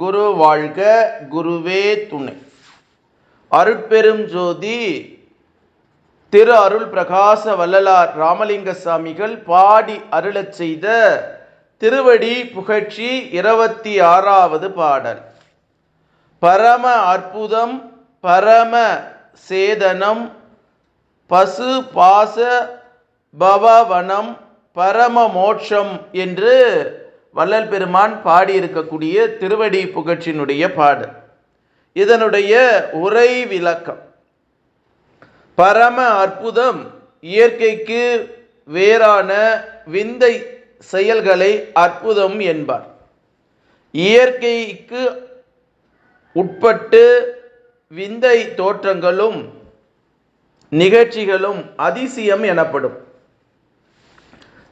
குரு வாழ்க குருவே துணை. அருட்பெரும் ஜோதி திரு அருள் பிரகாச வள்ளலார் ராமலிங்க சாமிகள் பாடி அருளச் செய்த திருவடி புகழ்ச்சி இருபத்தி ஆறாவது பாடல். பரம அற்புதம் பரம சேதனம் பசு பாச பவவனம் பரம மோட்சம் என்று வள்ளல் பெருமான் பாடியிருக்கக்கூடிய திருவடி புகழ்ச்சியினுடைய பாடல். இதனுடைய உரை விளக்கம். பரம அற்புதம் இயற்கைக்கு வேறான விந்தை செயல்களை அற்புதம் என்பார். இயற்கைக்கு உட்பட்டு விந்தை தோற்றங்களும் நிகழ்ச்சிகளும் அதிசயம் எனப்படும்.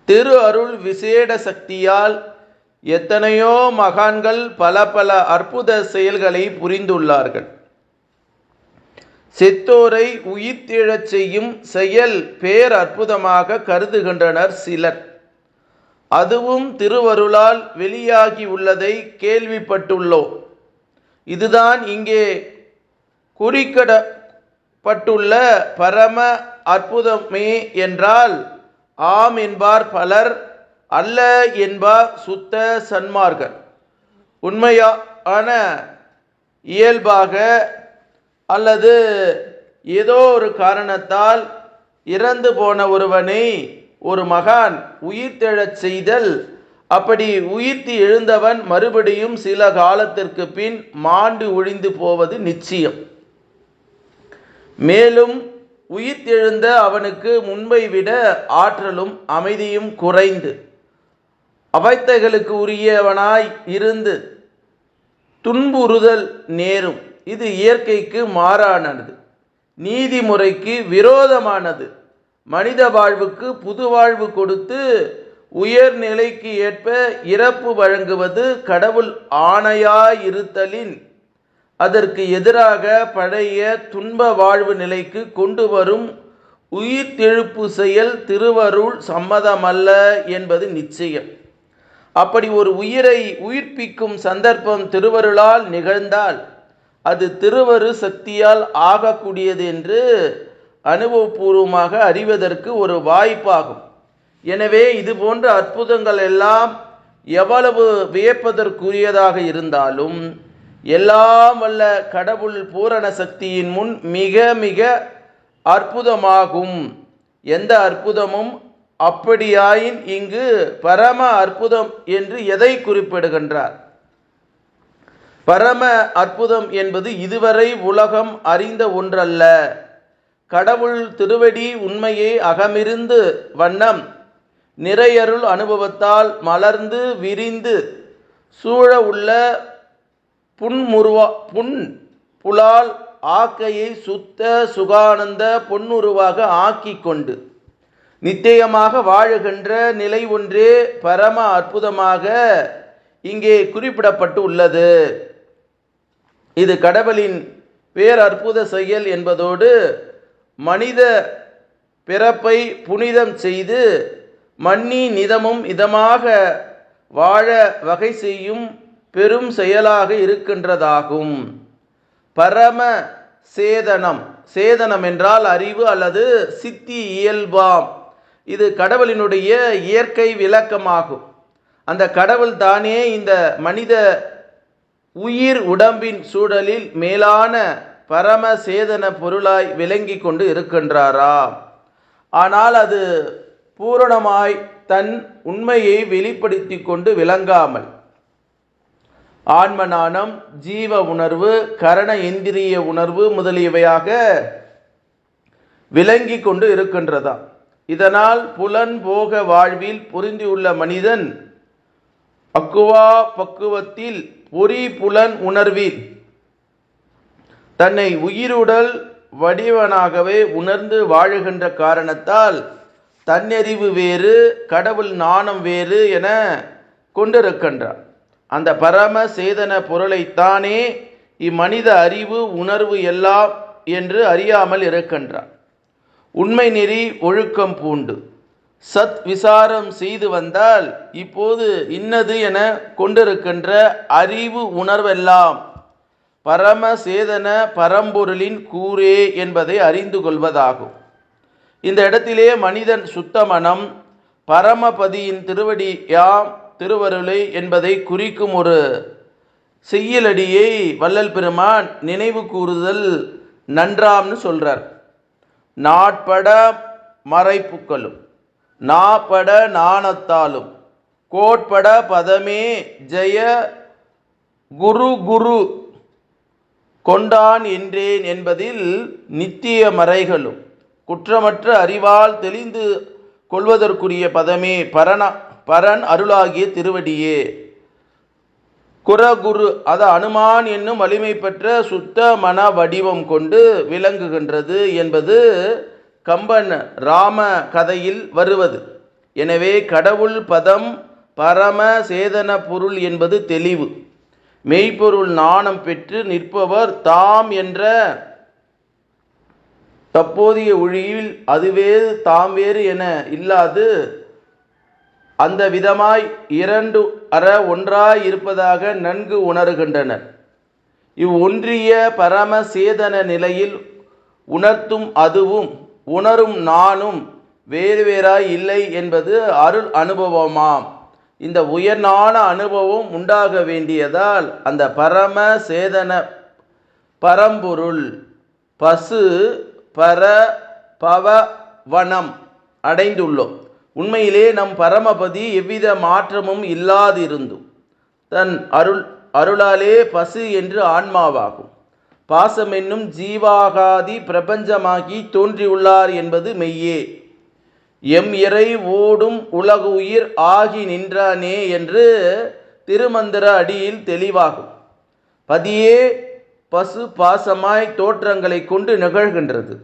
திரு அருள் விசேட சக்தியால் எத்தனையோ மகான்கள் பல பல அற்புத செயல்களை புரிந்துள்ளார்கள். செத்தோரை உயிர்த்தெழச் செய்யும் செயல் பேர் அற்புதமாக கருதுகின்றனர் சிலர். அதுவும் திருவருளால் வெளியாகி உள்ளதை கேள்விப்பட்டுள்ளோம். இதுதான் இங்கே குறிக்கடப்பட்டுள்ள பரம அற்புதமே என்றால் ஆம் என்பார் பலர் அல்ல என்பார் சுத்த சன்மார்கர் உண்மையான இயல்பாக அல்லது ஏதோ ஒரு காரணத்தால் இறந்து போன ஒருவனை ஒரு மகான் உயிர்த்தெழச் செய்தல் அப்படி உயிர்த்தி எழுந்தவன் மறுபடியும் சில காலத்திற்கு பின் மாண்டு ஒழிந்து போவது நிச்சயம். மேலும் உயிர்த்தெழுந்த அவனுக்கு முன்பை விட ஆற்றலும் அமைதியும் குறைந்து. அவைத்தைகளுக்கு உரியவனாய் இருந்து துன்புறுதல் நேரும். இது இயற்கைக்கு மாறானது. நீதிமுறைக்கு விரோதமானது. மனித வாழ்வுக்கு புது வாழ்வு கொடுத்து உயர்நிலைக்கு ஏற்ப இறப்பு வழங்குவது கடவுள் ஆணையாயிருத்தலின். அதற்கு எதிராக பழைய துன்ப வாழ்வு நிலைக்கு கொண்டு வரும் உயிர்த்தெழுப்பு செயல் திருவருள் சம்மதமல்ல என்பது நிச்சயம். அப்படி ஒரு உயிரை உயிர்ப்பிக்கும் சந்தர்ப்பம் திருவருளால் நிகழ்ந்தால் அது திருவரு சக்தியால் ஆகக்கூடியது என்று அனுபவபூர்வமாக அறிவதற்கு ஒரு வாய்ப்பாகும். எனவே இது போன்ற அற்புதங்கள் எல்லாம் எவ்வளவு வியப்பதற்குரியதாக இருந்தாலும் எல்லாம் வல்ல கடவுள் பூரண சக்தியின் முன் மிக மிக அற்புதமாகும். எந்த அற்புதமும் அப்படியாயின் இங்கு பரம அற்புதம் என்று எதை குறிப்பிடுகின்றார்? பரம அற்புதம் என்பது இதுவரை உலகம் அறிந்த ஒன்றல்ல. கடவுள் திருவடி உண்மையை அகமிருந்து வண்ணம் நிறையருள் அனுபவத்தால் மலர்ந்து விரிந்து சூழ உள்ள புன்முருவா புன் புலால் ஆக்கையை சுத்த சுகானந்த பொன்னுருவாக ஆக்கி கொண்டு நித்தியமாக வாழுகின்ற நிலை ஒன்றே பரம அற்புதமாக இங்கே குறிப்பிடப்பட்டு உள்ளது. இது கடவுளின் பேரற்புத செயல் என்பதோடு மனித பிறப்பை புனிதம் செய்து மண்ணி நிதமும் இதமாக வாழ வகை செய்யும் பெரும் செயலாக இருக்கின்றதாகும். பரம சேதனம் சேதனம் என்றால் அறிவு அல்லது சித்தி இயல்பாம். இது கடவுளினுடைய இயற்கை விளக்கமாகும். அந்த கடவுள் தானே இந்த மனித உயிர் உடம்பின் சூழலில் மேலான பரம சேதன பொருளாய் விளங்கி கொண்டு இருக்கின்றாரா? ஆனால் அது பூரணமாய் தன் உண்மையை வெளிப்படுத்தி கொண்டு விளங்காமல். ஆன்மநாணம் ஜீவ உணர்வு கரண இந்திரிய உணர்வு முதலியவையாக விளங்கி கொண்டு இருக்கின்றதா இதனால் புலன் போக வாழ்வில் பொருந்தியுள்ள மனிதன் அக்குவா பக்குவத்தில் பொறி புலன் உணர்வில் தன்னை உயிருடல் வடிவனாகவே உணர்ந்து வாழுகின்ற காரணத்தால் தன்னறிவு வேறு கடவுள் நாணம் வேறு என கொண்டிருக்கின்றார் அந்த பரம சேதன பொருளைத்தானே இம்மனித அறிவு உணர்வு எல்லாம் என்று அறியாமல் இருக்கின்றார் உண்மை நெறி ஒழுக்கம் பூண்டு. சத் விசாரம் செய்து வந்தால் இப்போது இன்னது என கொண்டிருக்கின்ற அறிவு உணர்வெல்லாம் பரம சேதன பரம்பொருளின் கூரே என்பதை அறிந்து கொள்வதாகும். இந்த இடத்திலே மனிதன் சுத்தமனம் பரமபதியின் திருவடி யாம் திருவருளை என்பதை குறிக்கும் ஒரு செய்யலடியை வள்ளல் பெருமான் நினைவு கூறுதல் நன்றாம்னு சொல்கிறார் நாட்பட மறைப்புக்களும் நாப்பட நாணத்தாலும் கோட்பட பதமே ஜெய குரு குரு கொண்டான் என்றேன் என்பதில் நித்திய மறைகளும் குற்றமற்ற அறிவால் தெளிந்து கொள்வதற்குரிய பதமே பரண பரன் அருளாகிய திருவடியே. குரகுரு அது அனுமான் என்னும் வலிமை பெற்ற சுத்த மன வடிவம் கொண்டு விளங்குகின்றது என்பது கம்பன் ராம கதையில் வருவது. எனவே கடவுள் பதம் பரம சேதன பொருள் என்பது தெளிவு. மெய்ப்பொருள் நாணம் பெற்று நிற்பவர் தாம் என்ற தற்போதைய ஒழியில் அதுவே தாம் வேறு என இல்லாது அந்த விதமாய் இரண்டு அற ஒன்றாய் இருப்பதாக நன்கு உணர்கின்றனர். இவ்வொன்றிய பரம சேதன நிலையில் உணர்த்தும் அதுவும் உணரும் நானும் வேறு வேறாய் இல்லை என்பது அருள் அனுபவமாம். இந்த உயர்நான அனுபவம் உண்டாக வேண்டியதால் அந்த பரம சேதன பரம்பொருள் பசு பர பவ வனம் அடைந்துள்ளோம். உண்மையிலே நம் பரமபதி எவ்வித மாற்றமும் இல்லாதிருந்தும். தன் அருள் அருளாலே பசு என்று ஆன்மாவாகும். பாசம் என்னும் ஜீவாகாதி பிரபஞ்சமாகி தோன்றியுள்ளார் என்பது மெய்யே. எம் இறை ஓடும் உலக உயிர் ஆகி நின்றானே என்று திருமந்திர அடியில் தெளிவாகும். பதியே பசு பாசமாய் தோற்றங்களை கொண்டு நிகழ்கின்றது.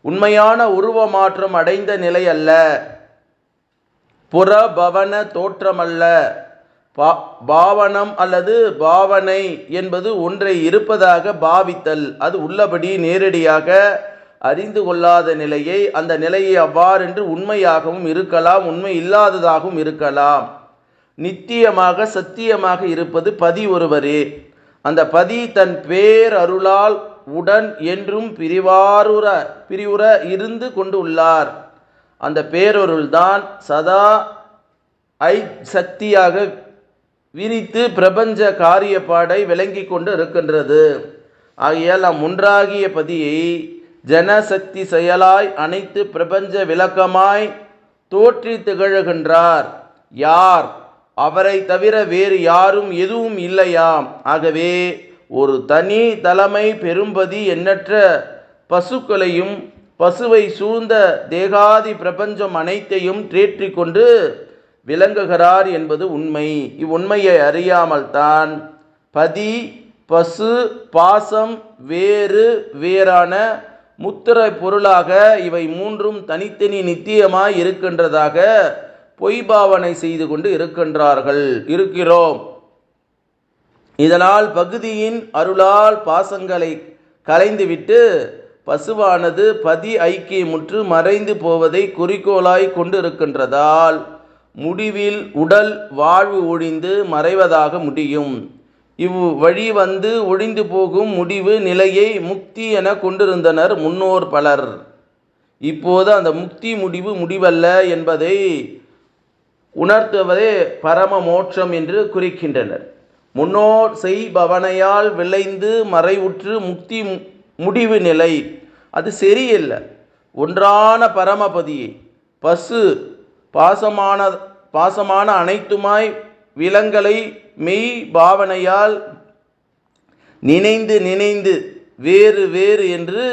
உண்மையான உருவ மாற்றம் அடைந்த நிலை அல்ல புறபவன தோற்றமல்ல. பா பாவனம் அல்லது பாவனை என்பது ஒன்றை இருப்பதாக பாவித்தல். அது உள்ளபடி நேரடியாக அறிந்து கொள்ளாத நிலையை அந்த நிலையை அவ்வாறென்று உண்மையாகவும் இருக்கலாம் உண்மை இல்லாததாகவும் இருக்கலாம். நித்தியமாக சத்தியமாக இருப்பது பதி ஒருவரே. அந்த பதி தன் பேரருளால் உடன் என்றும் பிரிவாருற பிரிவுற இருந்து கொண்டுள்ளார் அந்த பேரொருள்தான் சதா ஐ சக்தியாக விரித்து பிரபஞ்ச காரியப்பாடை விளங்கி கொண்டு இருக்கின்றது. ஆகையால் நாம் ஒன்றாகிய பதியை ஜனசக்தி செயலாய் அனைத்து பிரபஞ்ச விளக்கமாய் தோற்றி திகழுகின்றார். யார்? அவரை தவிர வேறு யாரும் எதுவும் இல்லையாம். ஆகவே ஒரு தனி தலைமை பெரும்பதி எண்ணற்ற பசுக்களையும் பசுவை சூழ்ந்த தேகாதி பிரபஞ்சம் அனைத்தையும் தேற்றிக் கொண்டு விளங்குகிறார் என்பது உண்மை. இவ்வுண்மையை அறியாமல் தான் பதி பசு பாசம் வேறு வேறான முத்திரை பொருளாக இவை மூன்றும் தனித்தனி நித்தியமாய் இருக்கின்றதாக பொய் பாவனை செய்து கொண்டு இருக்கின்றார்கள். இருக்கிறோம். இதனால் பகுதியின் அருளால் பாசங்களை கலைந்துவிட்டு பசுவானது பதி ஐக்கியமுற்று மறைந்து போவதை குறிக்கோளாய் கொண்டிருக்கின்றதால் முடிவில் உடல் வாழ்வு ஒழிந்து மறைவதாக முடியும். இவ் வழி வந்து ஒழிந்து போகும் முடிவு நிலையை முக்தி என கொண்டிருந்தனர் முன்னோர் பலர். இப்போது அந்த முக்தி முடிவு முடிவல்ல என்பதை உணர்த்துவதே பரம மோட்சம் என்று குறிக்கின்றனர். முன்னோர் செய்பவனையால் விளைந்து மறைவுற்று முக்தி முடிவு நிலை. அது சரியில்லை. ஒன்றான பரமபதியை பசு பாசமான பாசமான அனைத்துமாய் விலங்களை மெய் பாவனையால் நினைந்து நினைந்து வேறு வேறு என்று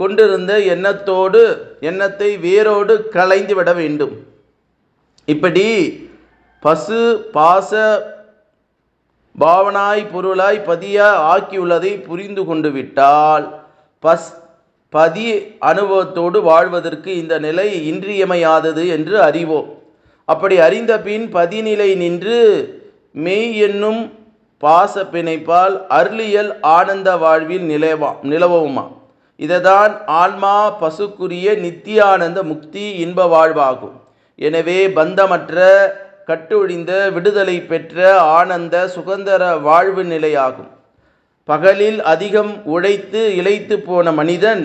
கொண்டிருந்த எண்ணத்தோடு எண்ணத்தை வேரோடு களைந்து விட வேண்டும். இப்படி பசு பாச பாவனாய் பொருளாய் பதிய ஆக்கியுள்ளதை புரிந்து கொண்டு விட்டால் பஸ் பதி அனுபவத்தோடு வாழ்வதற்கு இந்த நிலை இன்றியமையாதது என்று அறிவோம். அப்படி அறிந்த பின் பதிநிலை நின்று மெய் என்னும் பாச பிணைப்பால் அருளியல் ஆனந்த வாழ்வில் நிலவா நிலவுமா? இதுதான் ஆன்மா பசுக்குரிய நித்தியானந்த முக்தி இன்ப வாழ்வாகும். எனவே பந்தமற்ற கட்டொழிந்த விடுதலை பெற்ற ஆனந்த சுதந்திர வாழ்வு நிலையாகும். பகலில் அதிகம் உழைத்து இழைத்து போன மனிதன்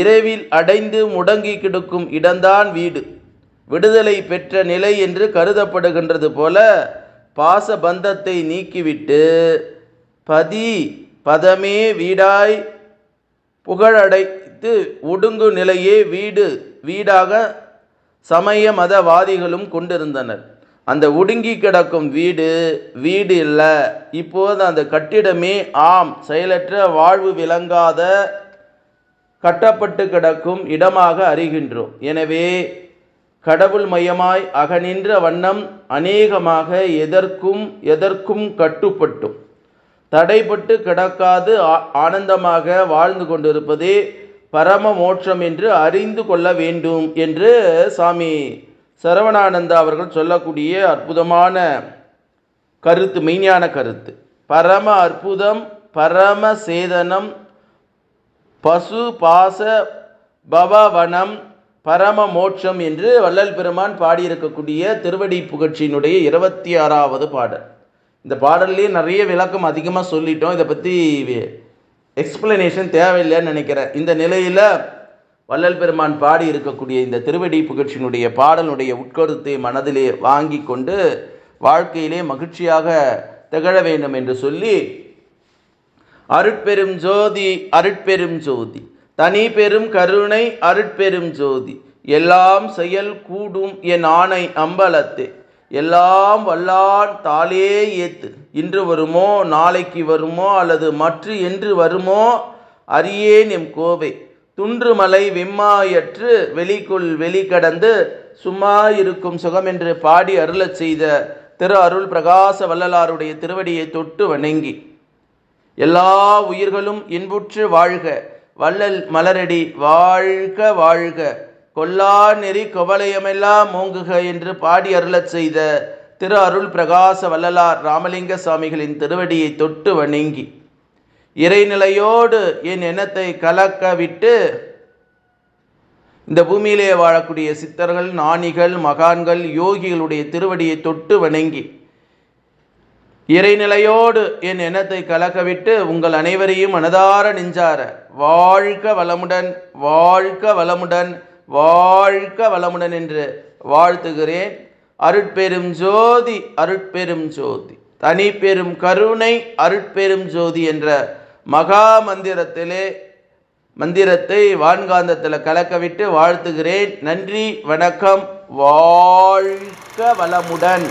இரவில் அடைந்து முடங்கி கிடக்கும் இடம்தான் வீடு. விடுதலை பெற்ற நிலை என்று கருதப்படுகின்றது போல பாச பந்தத்தை நீக்கிவிட்டு பதி பதமே வீடாய் புகழடைத்து ஒடுங்கு நிலையே வீடு வீடாக சமய மதவாதிகளும் கொண்டிருந்தனர். அந்த ஒடுங்கி கிடக்கும் வீடு வீடு இல்லை. இப்போது அந்த கட்டிடமே ஆம். செயலற்ற வாழ்வு விளங்காத கட்டப்பட்டு கிடக்கும் இடமாக அறிகின்றோம். எனவே கடவுள் மயமாய் அகநின்ற வண்ணம் அநேகமாக எதற்கும் எதற்கும் கட்டுப்பட்டும். தடைப்பட்டு கிடக்காது ஆ- ஆனந்தமாக வாழ்ந்து கொண்டிருப்பதே பரம மோட்சம் என்று அறிந்து கொள்ள வேண்டும் என்று சாமி சரவணானந்தா அவர்கள் சொல்லக்கூடிய அற்புதமான கருத்து மெய்ஞான கருத்து. பரம அற்புதம் பரம சேதனம் பசு பாச பவவனம் பரம மோட்சம் என்று வள்ளல் பெருமான் பாடியிருக்கக்கூடிய திருவடி புகழ்ச்சியினுடைய இருபத்தி ஆறாவது பாடல். இந்த பாடல்லையே நிறைய விளக்கம் அதிகமாக சொல்லிட்டோம். இதை பற்றி எக்ஸ்பிளனேஷன் தேவையில்லைன்னு நினைக்கிறேன். இந்த நிலையில் வள்ளல் பெருமான் பாடி இருக்கக்கூடிய இந்த திருவடி புகழ்ச்சியினுடைய பாடலுடைய உட்கருத்தை மனதிலே வாங்கி கொண்டு வாழ்க்கையிலே மகிழ்ச்சியாக திகழ வேண்டும் என்று சொல்லி அருட்பெரும் ஜோதி அருட்பெரும் ஜோதி தனி பெரும் கருணை அருட்பெரும் ஜோதி எல்லாம் செயல் கூடும் என் ஆணை அம்பலத்தே எல்லாம் வல்லான் தாளே ஏத்து இன்று வருமோ நாளைக்கு வருமோ அல்லது மற்ற என்று வருமோ அறியேன் எம் கோவை. துன்றுமலை வெம்மாயற்று வெளிக்குள் வெளிக்கடந்து சும்மா இருக்கும் சுகம் என்று பாடி அருளச் செய்த திரு அருள் பிரகாச வள்ளலாருடைய திருவடியை தொட்டு வணங்கி எல்லா உயிர்களும் இன்புற்று வாழ்க வள்ளல் மலரடி வாழ்க வாழ்க கொல்லா நெறி கொவலயமெல்லாம் மூங்குக என்று பாடி அருளச் செய்த திரு அருள் பிரகாச வள்ளலார் ராமலிங்க சாமிகளின் திருவடியை தொட்டு வணங்கி இறைநிலையோடு என் எண்ணத்தை கலக்க விட்டு இந்த பூமியிலே வாழக்கூடிய சித்தர்கள் ஞானிகள் மகான்கள் யோகிகளுடைய திருவடியை தொட்டு வணங்கி இறைநிலையோடு என் எண்ணத்தை கலக்கவிட்டு உங்கள் அனைவரையும் மனதார நெஞ்சார வாழ்க வளமுடன் வாழ்க வளமுடன் வாழ்க வளமுடன் என்று வாழ்த்துகிறேன். அருட்பெரும் ஜோதி அருட்பெரும் ஜோதி தனி பெரும் கருணை அருட்பெரும் ஜோதி என்ற மகா மந்திரத்திலே மந்திரத்தை வான்காந்தத்தில் கலக்கவிட்டு வாழ்த்துகிறேன். நன்றி வணக்கம் வாழ்க வளமுடன்.